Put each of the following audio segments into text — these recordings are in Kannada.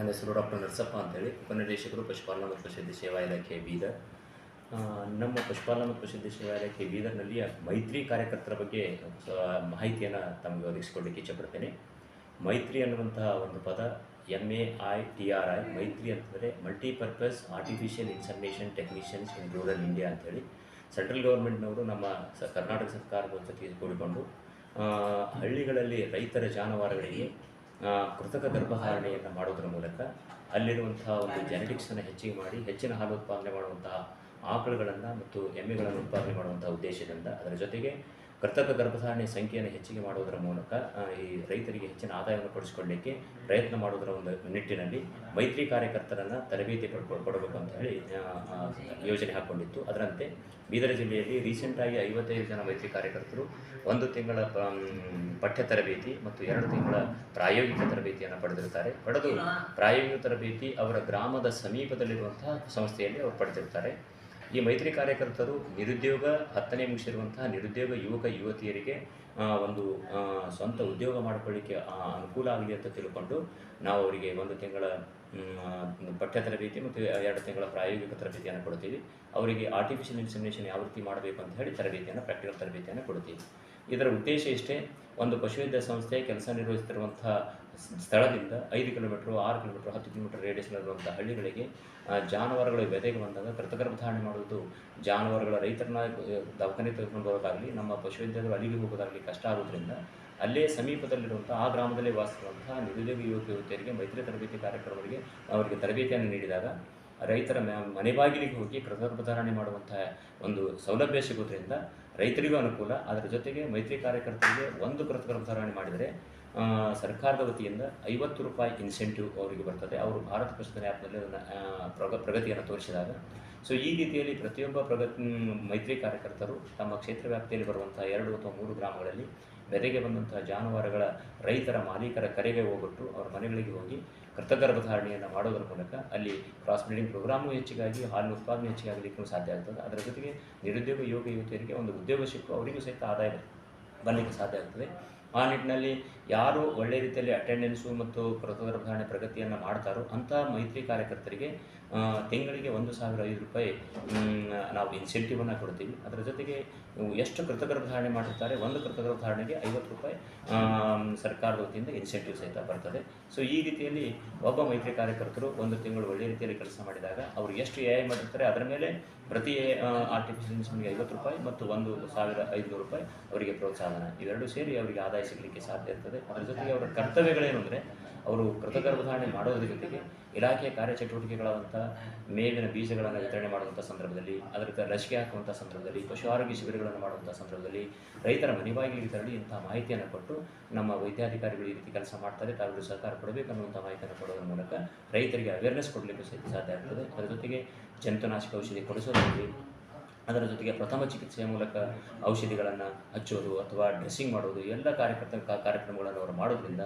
ನನ್ನ ಹೆಸರು ಡಾಕ್ಟರ್ ನರಸಪ್ಪ ಅಂತೇಳಿ. ಉಪನಿರ್ದೇಶಕರು, ಪಶುಪಾಲನಾ ಮತ್ತು ಪ್ರಸಿದ್ಧಿ ಸೇವಾ ಇಲಾಖೆ ಬೀದರ್. ನಮ್ಮ ಪಶುಪಾಲನಾ ಮತ್ತು ಪ್ರಸಿದ್ಧಿ ಸೇವಾ ಇಲಾಖೆ ಬೀದರ್ನಲ್ಲಿ ಮೈತ್ರಿ ಕಾರ್ಯಕರ್ತರ ಬಗ್ಗೆ ಮಾಹಿತಿಯನ್ನು ತಮಗೆ ಒದಗಿಸಿಕೊಡಲಿಕ್ಕೆ ಇಚ್ಛಪಡ್ತೇನೆ. ಮೈತ್ರಿ ಅನ್ನುವಂತಹ ಒಂದು ಪದ M A I T R I Maitri ಅಂತಂದರೆ multipurpose artificial information technicians in rural India ಅಂತೇಳಿ. ಸೆಂಟ್ರಲ್ ಗೌರ್ಮೆಂಟ್ನವರು ನಮ್ಮ ಸ, ಕರ್ನಾಟಕ ಸರ್ಕಾರದ ಜೊತೆಗೆ ಕೂಡಿಕೊಂಡು ಹಳ್ಳಿಗಳಲ್ಲಿ ರೈತರ ಜಾನುವಾರುಗಳಿಗೆ ಕೃತಕ ಗರ್ಭಧಾರಣೆಯನ್ನು ಮಾಡೋದ್ರ ಮೂಲಕ ಅಲ್ಲಿರುವಂತಹ ಒಂದು ಜೆನೆಟಿಕ್ಸನ್ನು ಹೆಚ್ಚಿಗೆ ಮಾಡಿ ಹೆಚ್ಚಿನ ಹಾಲು ಉತ್ಪಾದನೆ ಮಾಡುವಂತಹ ಆಕಳುಗಳನ್ನು ಮತ್ತು ಎಮ್ಮೆಗಳನ್ನು ಉತ್ಪಾದನೆ ಮಾಡುವಂತಹ ಉದ್ದೇಶದಿಂದ ಅದರ ಜೊತೆಗೆ ಕೃತಕ ಗರ್ಭಧಾರಣೆ ಸಂಖ್ಯೆಯನ್ನು ಹೆಚ್ಚಿಗೆ ಮಾಡುವುದರ ಮೂಲಕ ಈ ರೈತರಿಗೆ ಹೆಚ್ಚಿನ ಆದಾಯವನ್ನು ಪಡಿಸಿಕೊಳ್ಳಲಿಕ್ಕೆ ಪ್ರಯತ್ನ ಮಾಡುವುದರ ಒಂದು ನಿಟ್ಟಿನಲ್ಲಿ ಮೈತ್ರಿ ಕಾರ್ಯಕರ್ತರನ್ನು ತರಬೇತಿ ಕೊಡಬೇಕು ಅಂತ ಹೇಳಿ ಯೋಜನೆ ಹಾಕ್ಕೊಂಡಿತ್ತು ಅದರಂತೆ ಬೀದರ್ ಜಿಲ್ಲೆಯಲ್ಲಿ ರೀಸೆಂಟಾಗಿ ಐವತ್ತೈದು ಜನ ಮೈತ್ರಿ ಕಾರ್ಯಕರ್ತರು ಒಂದು ತಿಂಗಳ ಪಠ್ಯ ತರಬೇತಿ ಮತ್ತು ಎರಡು ತಿಂಗಳ ಪ್ರಾಯೋಗಿಕ ತರಬೇತಿಯನ್ನು ಪಡೆದಿರ್ತಾರೆ ಪಡೆದು ಪ್ರಾಯೋಗಿಕ ತರಬೇತಿ ಅವರ ಗ್ರಾಮದ ಸಮೀಪದಲ್ಲಿರುವಂತಹ ಸಂಸ್ಥೆಯಲ್ಲಿ ಅವರು ಪಡೆದಿರ್ತಾರೆ ಈ ಮೈತ್ರಿ ಕಾರ್ಯಕರ್ತರು ನಿರುದ್ಯೋಗ ಹತ್ತನೇ ಮುಗಿಸಿರುವಂತಹ ನಿರುದ್ಯೋಗ ಯುವಕ ಯುವತಿಯರಿಗೆ ಒಂದು ಸ್ವಂತ ಉದ್ಯೋಗ ಮಾಡಿಕೊಳ್ಳಿಕ್ಕೆ ಅನುಕೂಲ ಆಗಲಿ ಅಂತ ತಿಳ್ಕೊಂಡು ನಾವು ಅವರಿಗೆ ಒಂದು ತಿಂಗಳ ಪಠ್ಯ ತರಬೇತಿ ಮತ್ತು ಎರಡು ತಿಂಗಳ ಪ್ರಾಯೋಗಿಕ ತರಬೇತಿಯನ್ನು ಕೊಡ್ತೀವಿ. ಅವರಿಗೆ ಆರ್ಟಿಫಿಷಿಯಲ್ ಇನ್ಸಮಿನೇಷನ್ ಯಾವ ರೀತಿ ಮಾಡಬೇಕು ಅಂತ ಹೇಳಿ ತರಬೇತಿಯನ್ನು ಪ್ರಾಕ್ಟಿಕಲ್ ತರಬೇತಿಯನ್ನು ಕೊಡ್ತೀವಿ. ಇದರ ಉದ್ದೇಶ ಇಷ್ಟೇ, ಒಂದು ಪಶುವೈದ್ಯ ಸಂಸ್ಥೆ, ಕೆಲಸ ನಿರ್ವಹಿಸುತ್ತಿರುವಂತಹ ಸ್- ಸ್ಥಳದಿಂದ ಐದು ಕಿಲೋಮೀಟ್ರು, ಆರು ಕಿಲೋಮೀಟ್ರ್, ಹತ್ತು ಕಿಲೋಮೀಟರ್ ರೇಡಿಯಸ್ನಲ್ಲಿರುವಂಥ ಹಳ್ಳಿಗಳಿಗೆ ಜಾನುವಾರುಗಳ ವ್ಯದೆಗೆ ಬಂದಾಗ ಕೃತಗರ್ಭಧಾರಣೆ ಮಾಡುವುದು ಜಾನುವಾರುಗಳ ರೈತರನ್ನ ದವಾಖಾನೆ ತೆಗೆದುಕೊಂಡು ಹೋಗೋದಾಗಲಿ, ನಮ್ಮ ಪಶುವೈದ್ಯರು ಅಲ್ಲಿಗೆ ಹೋಗೋದಾಗಲಿ ಕಷ್ಟ ಆಗೋದ್ರಿಂದ ಅಲ್ಲೇ ಸಮೀಪದಲ್ಲಿರುವಂಥ ಆ ಗ್ರಾಮದಲ್ಲಿ ವಾಸಿಸುವಂತಹ ನಿರುದ್ಯೋಗ ಯುವಕ ಯುವತಿಯರಿಗೆ, ಮೈತ್ರಿ ತರಬೇತಿ ಕಾರ್ಯಕ್ರಮಗಳಿಗೆ ಅವರಿಗೆ ತರಬೇತಿಯನ್ನು ನೀಡಿದಾಗ ರೈತರ ಮನೆ ಬಾಗಿಲಿಗೆ ಹೋಗಿ ಕೃತಗರ್ಭಧಾರಣೆ ಮಾಡುವಂತಹ ಒಂದು ಸೌಲಭ್ಯ ಸಿಗೋದ್ರಿಂದ ರೈತರಿಗೂ ಅನುಕೂಲ. ಅದರ ಜೊತೆಗೆ ಮೈತ್ರಿ ಕಾರ್ಯಕರ್ತರಿಗೆ ಒಂದು ಕೃತಗರ್ಭಧಾರಣೆ ಮಾಡಿದರೆ ಸರ್ಕಾರದ ವತಿಯಿಂದ ಐವತ್ತು ರೂಪಾಯಿ ಇನ್ಸೆಂಟಿವ್ ಅವರಿಗೆ ಬರ್ತದೆ. ಅವರು ಭಾರತ ಪುಸ್ತಕ ಆ್ಯಪ್ನಲ್ಲಿ ಅದನ್ನು ಪ್ರಗ, ಪ್ರಗತಿಯನ್ನು ತೋರಿಸಿದಾಗ. ಸೊ ಈ ರೀತಿಯಲ್ಲಿ ಪ್ರತಿಯೊಬ್ಬ ಪ್ರಗತಿ, ಮೈತ್ರಿ ಕಾರ್ಯಕರ್ತರು ತಮ್ಮ ಕ್ಷೇತ್ರ ವ್ಯಾಪ್ತಿಯಲ್ಲಿ ಬರುವಂಥ ಎರಡು ಅಥವಾ ಮೂರು ಗ್ರಾಮಗಳಲ್ಲಿ ಬೆದೆಗೆ ಬಂದಂತಹ ಜಾನುವಾರುಗಳ ರೈತರ ಮಾಲೀಕರ ಕರೆಗೆ ಹೋಗ್ಬಿಟ್ಟು ಅವರ ಮನೆಗಳಿಗೆ ಹೋಗಿ ಕೃತಗರ್ಭಧಾರಣೆಯನ್ನು ಮಾಡೋದ್ರ ಮೂಲಕ ಅಲ್ಲಿ ಕ್ರಾಸ್ ಬ್ರೀಡಿಂಗ್ ಪ್ರೋಗ್ರಾಮು ಹೆಚ್ಚಿಗಾಗಿ, ಹಾಲಿನ ಉತ್ಪಾದನೆ ಹೆಚ್ಚಿಗಾಗಲಿಕ್ಕೂ ಸಾಧ್ಯ ಆಗ್ತದೆ. ಅದರ ಜೊತೆಗೆ ನಿರುದ್ಯೋಗ ಯೋಗ ಯುವತಿಯರಿಗೆ ಒಂದು ಉದ್ಯೋಗ ಸಿಕ್ಕು ಅವರಿಗೂ ಸಹಿತ ಆದಾಯ ಬರಲಿಕ್ಕೆ ಸಾಧ್ಯ ಆಗ್ತದೆ. ಆ ನಿಟ್ಟಿನಲ್ಲಿ ಯಾರು ಒಳ್ಳೆ ರೀತಿಯಲ್ಲಿ ಅಟೆಂಡೆನ್ಸು ಮತ್ತು ಕೃತಗರ್ಭಧಾರಣೆ ಪ್ರಗತಿಯನ್ನು ಮಾಡ್ತಾರೋ ಅಂಥ ಮೈತ್ರಿ ಕಾರ್ಯಕರ್ತರಿಗೆ ತಿಂಗಳಿಗೆ ಒಂದು ಸಾವಿರ ಐದು ರೂಪಾಯಿ ನಾವು ಇನ್ಸೆಂಟಿವನ್ನು ಕೊಡ್ತೀವಿ. ಅದರ ಜೊತೆಗೆ ಎಷ್ಟು ಕೃತಗರ್ಭಧಾರಣೆ ಮಾಡಿರ್ತಾರೆ? ಒಂದು ಕೃತಗರ್ಭಧಾರಣೆಗೆ ಐವತ್ತು ರೂಪಾಯಿ ಸರ್ಕಾರದ ವತಿಯಿಂದ ಇನ್ಸೆಂಟಿವ್ ಸಹಿತ ಬರ್ತದೆ. ಸೊ ಈ ರೀತಿಯಲ್ಲಿ ಒಬ್ಬ ಮೈತ್ರಿ ಕಾರ್ಯಕರ್ತರು ಒಂದು ತಿಂಗಳು ಒಳ್ಳೆ ರೀತಿಯಲ್ಲಿ ಕೆಲಸ ಮಾಡಿದಾಗ ಅವರು ಎಷ್ಟು ಎ ಐ ಮಾಡಿರ್ತಾರೆ? ಅದರ ಮೇಲೆ ಪ್ರತಿ ಆರ್ಟಿಫಿಷಿಯಲ್ ಇನ್ಸೆಂಟಿವ್ಗೆ ಐವತ್ತು ರೂಪಾಯಿ ಮತ್ತು ಒಂದು ಸಾವಿರ ಐದುನೂರು ರೂಪಾಯಿ ಅವರಿಗೆ ಪ್ರೋತ್ಸಾಹನ. ಇವೆರಡೂ ಸೇರಿ ಅವರಿಗೆ ಆದಾಯ ಸಿಗಲಿಕ್ಕೆ ಸಾಧ್ಯ ಇರ್ತದೆ. ಅದರ ಜೊತೆಗೆ ಅವರ ಕರ್ತವ್ಯಗಳೇನು ಅಂದರೆ ಅವರು ಕೃತಗರ್ಭಧಾರಣೆ ಮಾಡೋದ್ರ ಜೊತೆಗೆ ಇಲಾಖೆಯ ಕಾರ್ಯಚಟುವಟಿಕೆಗಳಾದಂಥ ಮೇವಿನ ಬೀಜಗಳನ್ನು ವಿತರಣೆ ಮಾಡುವಂಥ ಸಂದರ್ಭದಲ್ಲಿ ಅದರ ಲಸಿಕೆ ಹಾಕುವಂಥ ಸಂದರ್ಭದಲ್ಲಿ, ಪಶು ಆರೋಗ್ಯ ಶಿಬಿರಗಳನ್ನು ಮಾಡುವಂಥ ಸಂದರ್ಭದಲ್ಲಿ ರೈತರ ಮನೆ ಬಾಗಿಲಿಗೆ ತೆರಳಿ ಇಂತಹ ಮಾಹಿತಿಯನ್ನು ಕೊಟ್ಟು ನಮ್ಮ ವೈದ್ಯಾಧಿಕಾರಿಗಳು ಈ ರೀತಿ ಕೆಲಸ ಮಾಡ್ತಾರೆ ತಾವು ಸಹಕಾರ ಕೊಡಬೇಕು ಅನ್ನುವಂಥ ಮಾಹಿತಿಯನ್ನು ಕೊಡೋದ್ರ ಮೂಲಕ ರೈತರಿಗೆ ಅವೇರ್ನೆಸ್ ಕೊಡಲಿಕ್ಕೆ ಸಾಧ್ಯ ಆಗ್ತದೆ. ಅದರ ಜೊತೆಗೆ ಜಂತುನಾಶಕ ಔಷಧಿ ಕೊಡಿಸೋದಾಗಲಿ ಅದರ ಜೊತೆಗೆ ಪ್ರಥಮ ಚಿಕಿತ್ಸೆಯ ಮೂಲಕ ಔಷಧಿಗಳನ್ನು ಹಚ್ಚೋದು ಅಥವಾ ಡ್ರೆಸ್ಸಿಂಗ್ ಮಾಡೋದು ಎಲ್ಲ ಕಾರ್ಯಕರ್ತ ಕಾರ್ಯಕ್ರಮಗಳನ್ನು ಅವರು ಮಾಡೋದ್ರಿಂದ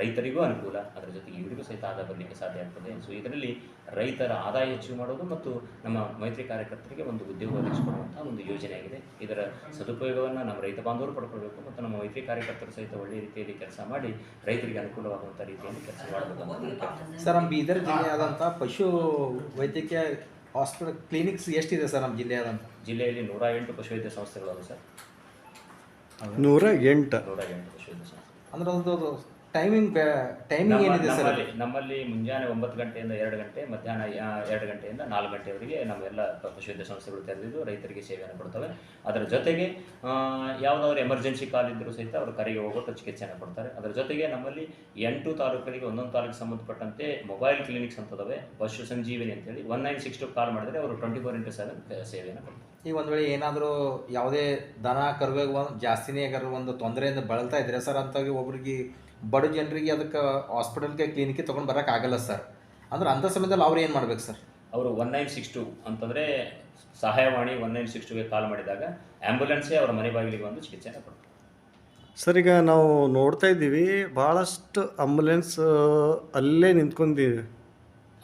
ರೈತರಿಗೂ ಅನುಕೂಲ. ಅದರ ಜೊತೆಗೆ ಇವರಿಗೂ ಸಹಿತ ಆದಾಯ ಬರಲಿಕ್ಕೆ ಸಾಧ್ಯ ಆಗ್ತದೆ. ಸೊ ಇದರಲ್ಲಿ ರೈತರ ಆದಾಯ ಹೆಚ್ಚು ಮಾಡೋದು ಮತ್ತು ನಮ್ಮ ಮೈತ್ರಿ ಕಾರ್ಯಕರ್ತರಿಗೆ ಒಂದು ಉದ್ಯೋಗ ಒದಗಿಸಿಕೊಡುವಂಥ ಒಂದು ಯೋಜನೆಯಾಗಿದೆ ಇದರ ಸದುಪಯೋಗವನ್ನು ನಮ್ಮ ರೈತ ಬಾಂಧವರು ಪಡ್ಕೊಳ್ಬೇಕು ಮತ್ತು ನಮ್ಮ ಮೈತ್ರಿ ಕಾರ್ಯಕರ್ತರು ಸಹಿತ ಒಳ್ಳೆಯ ರೀತಿಯಲ್ಲಿ ಕೆಲಸ ಮಾಡಿ ರೈತರಿಗೆ ಅನುಕೂಲವಾಗುವಂಥ ರೀತಿಯಲ್ಲಿ ಕೆಲಸ ಮಾಡಬೇಕು ಸರ್ ನಮ್ಮ ಬೀದರ್ ಜಿಲ್ಲೆಯಾದಂಥ ಪಶು ವೈದ್ಯಕೀಯ ಹಾಸ್ಪಿಟಲ್ ಕ್ಲಿನಿಕ್ಸ್ ಎಷ್ಟಿದೆ ಸರ್ ನಮ್ಮ ಜಿಲ್ಲೆಯಾದಂಥ ಜಿಲ್ಲೆಯಲ್ಲಿ ನೂರ ಎಂಟು ಪಶುವೈದ್ಯ ಸಂಸ್ಥೆಗಳವೆ ಸರ್. ನೂರ ಎಂಟು. ನೂರ ಎಂಟು ಪಶುವೈದ್ಯ ಸಂಸ್ಥೆ ಅಂದ್ರೆ ಒಂದು ಟೈಮಿಂಗ್ ಟೈಮಿಂಗ್ ಏನಿದೆ ಸರ್? ನಮ್ಮಲ್ಲಿ ನಮ್ಮಲ್ಲಿ ಮುಂಜಾನೆ ಒಂಬತ್ತು ಗಂಟೆಯಿಂದ ಎರಡು ಗಂಟೆ ಮಧ್ಯಾಹ್ನ ಎರಡು ಗಂಟೆಯಿಂದ ನಾಲ್ಕು ಗಂಟೆವರೆಗೆ ನಮ್ಮೆಲ್ಲ ಪಶುವೈದ್ಯ ಸಂಸ್ಥೆಗಳು ತೆರೆದಿದ್ದು ರೈತರಿಗೆ ಸೇವೆಯನ್ನು ಕೊಡ್ತವೆ. ಅದರ ಜೊತೆಗೆ ಯಾವುದಾದ್ರು ಎಮರ್ಜೆನ್ಸಿ ಕಾಲ್ ಇದ್ದರೂ ಸಹಿತ ಅವರು ಕರೆಗೆ ಹೋಗೋದು ಚಿಕಿತ್ಸೆಯನ್ನು ಕೊಡ್ತಾರೆ. ಅದರ ಜೊತೆಗೆ ನಮ್ಮಲ್ಲಿ ಎಂಟು ತಾಲೂಕುಗಳಿಗೆ ಒಂದೊಂದು ತಾಲೂಕು ಸಂಬಂಧಪಟ್ಟಂತೆ ಮೊಬೈಲ್ ಕ್ಲಿನಿಕ್ಸ್ ಅಂತದವೆ ಪಶು ಸಂಜೀವಿನಿ ಅಂತೇಳಿ one nine six two call ಮಾಡಿದರೆ ಅವರು ಟ್ವೆಂಟಿ ಫೋರ್ ಇಂಟು ಸೆವೆನ್ ಸೇವೆಯನ್ನು ಕೊಡ್ತಾರೆ. ಈಗ ಒಂದು ವೇಳೆ ಏನಾದರೂ ಯಾವುದೇ ದನ ಕರುವಿಗೆ ಒಂದು ಜಾಸ್ತಿನೇ ಯಾರು ಒಂದು ತೊಂದರೆಯಿಂದ ಬಳಲ್ತಾ ಇದ್ರೆ ಸರ್ ಅಂತಾಗಿ ಒಬ್ರಿಗೆ ಬಡ ಜನರಿಗೆ ಅದಕ್ಕೆ ಹಾಸ್ಪಿಟಲ್ಗೆ ಕ್ಲಿನಿಕ್ಗೆ ತೊಗೊಂಡು ಬರೋಕ್ಕಾಗಲ್ಲ ಆಗಲ್ಲ ಸರ್. ಅಂದ್ರೆ ಅಂಥ ಸಮಯದಲ್ಲಿ ಅವ್ರು ಏನು ಮಾಡ್ಬೇಕು ಸರ್? ಅವರು ಒನ್ ನೈನ್ ಸಿಕ್ಸ್ ಟು ಅಂತಂದರೆ ಸಹಾಯವಾಣಿ ಒನ್ ನೈನ್ ಸಿಕ್ಸ್ ಟುಗೆ ಕಾಲ್ ಮಾಡಿದಾಗ ಆ್ಯಂಬುಲೆನ್ಸೇ ಅವರ ಮನೆ ಬಾಗಿಲಿಗೆ ಬಂದು ಚಿಕಿತ್ಸೆಯನ್ನು ಕೊಡ್ತಾರೆ. ಸರ್ ಈಗ ನಾವು ನೋಡ್ತಾ ಇದ್ದೀವಿ ಭಾಳಷ್ಟು ಆಂಬುಲೆನ್ಸ್ ಅಲ್ಲೇ ನಿಂತ್ಕೊಂಡಿದ್ದೀವಿ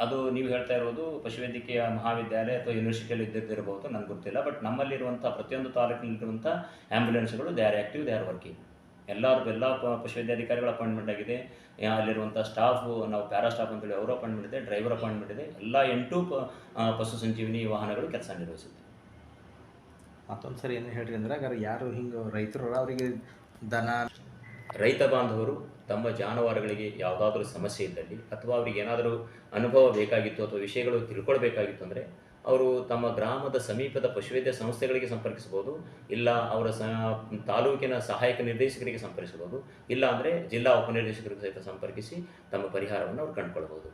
ಅದು ನೀವು ಹೇಳ್ತಾ ಇರೋದು ಪಶುವೈದ್ಯಕೀಯ ಮಹಾವಿದ್ಯಾಲಯ ಅಥವಾ ಯೂನಿವರ್ಸಿಟಿಯಲ್ಲಿ ಇದ್ದಿರಬಹುದು ನನಗೆ ಗೊತ್ತಿಲ್ಲ. ಬಟ್ ನಮ್ಮಲ್ಲಿರುವಂಥ ಪ್ರತಿಯೊಂದು ತಾಲೂಕಿನಲ್ಲಿರುವಂಥ ಆ್ಯಂಬುಲೆನ್ಸ್ಗಳು they are active they are working ಎಲ್ಲರೂ, ಎಲ್ಲ ಪಶುವೈದ್ಯಾಧಿಕಾರಿಗಳ ಅಪಾಯಿಂಟ್ಮೆಂಟ್ ಆಗಿದೆ. ಅಲ್ಲಿರುವಂಥ ಸ್ಟಾಫು ನಾವು ಪ್ಯಾರಾ ಸ್ಟಾಫ್ ಅಂತೇಳಿ ಅವರು ಅಪಾಯಿಂಟ್ಮೆಂಟ್ ಇದೆ ಡ್ರೈವರ್ ಅಪಾಯಿಂಟ್ಮೆಂಟ್ ಇದೆ. ಎಲ್ಲ ಎಂಟು ಪಶು ಸಂಜೀವಿನಿ ವಾಹನಗಳು ಕೆಲಸ ನಿರ್ವಹಿಸುತ್ತೆ. ಮತ್ತೊಂದು ಸರಿ ಏನು ಹೇಳ್ರಿ ಅಂದ್ರೆ ಯಾರು ಹಿಂಗೆ ರೈತರು ಅವರಿಗೆ ದನ ರೈತ ಬಾಂಧವರು ತಮ್ಮ ಜಾನುವಾರುಗಳಿಗೆ ಯಾವುದಾದ್ರೂ ಸಮಸ್ಯೆ ಇದ್ದಲ್ಲಿ ಅಥವಾ ಅವರಿಗೆ ಏನಾದರೂ ಅನುಭವ ಬೇಕಾಗಿತ್ತು ಅಥವಾ ವಿಷಯಗಳು ತಿಳ್ಕೊಳ್ಬೇಕಾಗಿತ್ತು ಅಂದರೆ ಅವರು ತಮ್ಮ ಗ್ರಾಮದ ಸಮೀಪದ ಪಶುವೈದ್ಯ ಸಂಸ್ಥೆಗಳಿಗೆ ಸಂಪರ್ಕಿಸಬಹುದು ಇಲ್ಲ ಅವರ ಸ ತಾಲೂಕಿನ ಸಹಾಯಕ ನಿರ್ದೇಶಕರಿಗೆ ಸಂಪರ್ಕಿಸಬಹುದು ಇಲ್ಲ ಅಂದರೆ ಜಿಲ್ಲಾ ಉಪನಿರ್ದೇಶಕರಿಗೆ ಸಹಿತ ಸಂಪರ್ಕಿಸಿ ತಮ್ಮ ಪರಿಹಾರವನ್ನು ಅವರು ಕಂಡುಕೊಳ್ಬಹುದು.